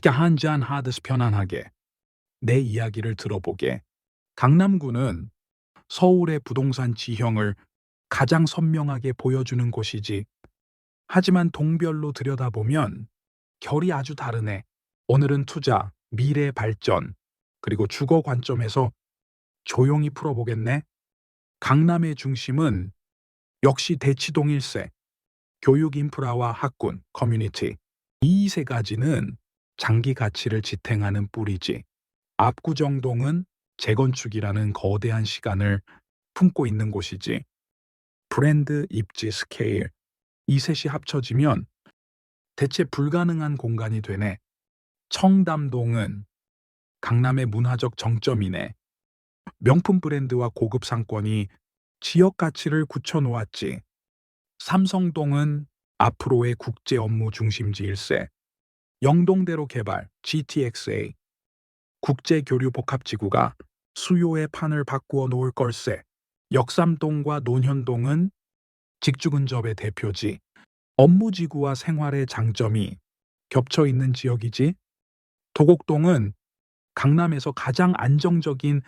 시가 한잔 하듯 편안하게 내 이야기를 들어보게. 강남구는 서울의 부동산 지형을 가장 선명하게 보여주는 곳이지. 하지만 동별로 들여다보면 결이 아주 다르네. 오늘은 투자, 미래 발전, 그리고 주거 관점에서 조용히 풀어보겠네. 강남의 중심은 역시 대치동 일세, 교육 인프라와 학군, 커뮤니티. 이 세 가지는 장기 가치를 지탱하는 뿌리지. 압구정동은 재건축이라는 거대한 시간을 품고 있는 곳이지. 브랜드, 입지, 스케일. 이 셋이 합쳐지면 대체 불가능한 공간이 되네. 청담동은 강남의 문화적 정점이네. 명품 브랜드와 고급 상권이 지역 가치를 굳혀놓았지. 삼성동은 앞으로의 국제 업무 중심지 일세. 영동대로 개발 GTXA. 국제 교류 복합지구가 수요의 판을 바꾸어 놓을 걸세. 역삼동과 논현동은 직주근접의 대표지. 업무지구와 생활의 장점이 겹쳐 있는 지역이지. 도곡동은 강남에서 가장 안정적인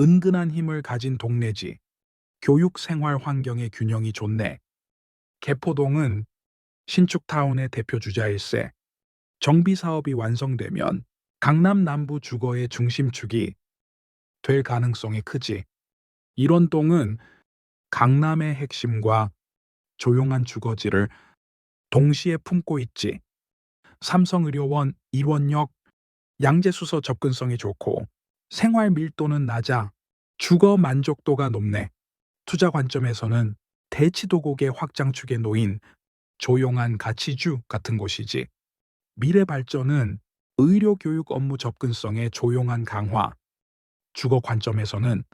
은근한 힘을 가진 동네지. 교육 생활 환경의 균형이 좋네. 개포동은 신축타운의 대표 주자일세. 정비 사업이 완성되면 강남 남부 주거의 중심축이 될 가능성이 크지. 일원동은 강남의 핵심과 조용한 주거지를 동시에 품고 있지. 삼성의료원, 일원역, 양재수서 접근성이 좋고 생활 밀도는 낮아 주거 만족도가 높네. 투자 관점에서는 대치도곡의 확장축에 놓인 조용한 가치주 같은 곳이지. 미래 발전은 의료 교육 업무 접근성의 조용한 강화. 주거 관점에서는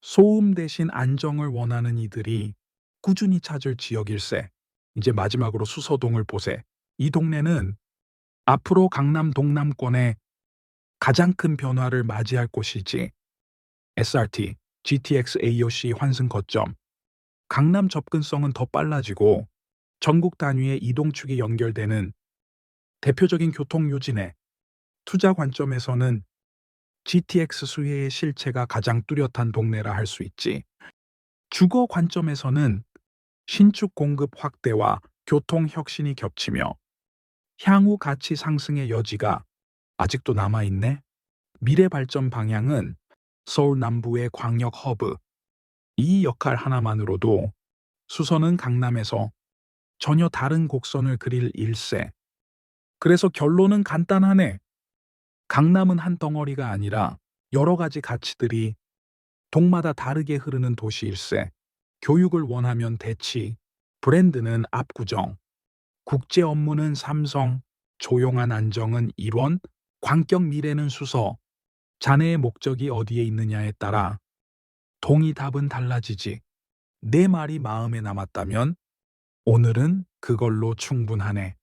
소음 대신 안정을 원하는 이들이 꾸준히 찾을 지역일세. 이제 마지막으로 수서동을 보세. 이 동네는 앞으로 강남 동남권의 가장 큰 변화를 맞이할 곳이지. SRT, GTX AOC 환승 거점. 강남 접근성은 더 빨라지고 전국 단위의 이동축이 연결되는 대표적인 교통 요지네. 투자 관점에서는 GTX 수혜의 실체가 가장 뚜렷한 동네라 할 수 있지. 주거 관점에서는 신축 공급 확대와 교통 혁신이 겹치며 향후 가치 상승의 여지가 아직도 남아있네. 미래 발전 방향은 서울 남부의 광역 허브. 이 역할 하나만으로도 수서는 강남에서 전혀 다른 곡선을 그릴 일세. 그래서 결론은 간단하네. 강남은 한 덩어리가 아니라 여러 가지 가치들이 동마다 다르게 흐르는 도시일세. 교육을 원하면 대치, 브랜드는 압구정, 국제 업무는 삼성, 조용한 안정은 일원, 광격 미래는 수서. 자네의 목적이 어디에 있느냐에 따라 동의 답은 달라지지. 내 말이 마음에 남았다면 오늘은 그걸로 충분하네.